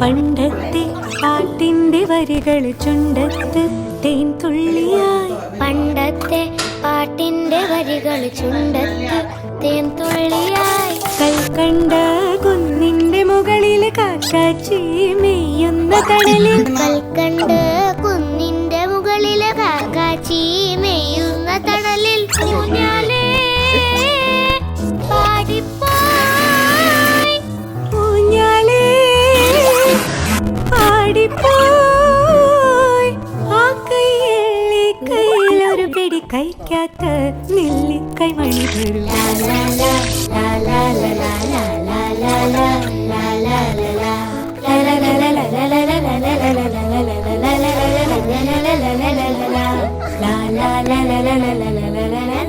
പണ്ടത്തെ പാട്ടിന്റെ വരികൾ ചുണ്ടത്ത് തേൻ തുള്ളിയായി. പണ്ടത്തെ പാട്ടിന്റെ വരികൾ ചുണ്ടത്ത് തേൻ തുള്ളിയായി. കൽക്കണ്ട കുന്നിന്റെ മുകളിൽ കാക്കാച്ചി മെയ്യുന്ന കടലിൽ കൽക്കണ്ട് കൈക്കാത്ത ലാ ലാ ലാ ലാ ലാ ലാ ലാ ലാ ലാ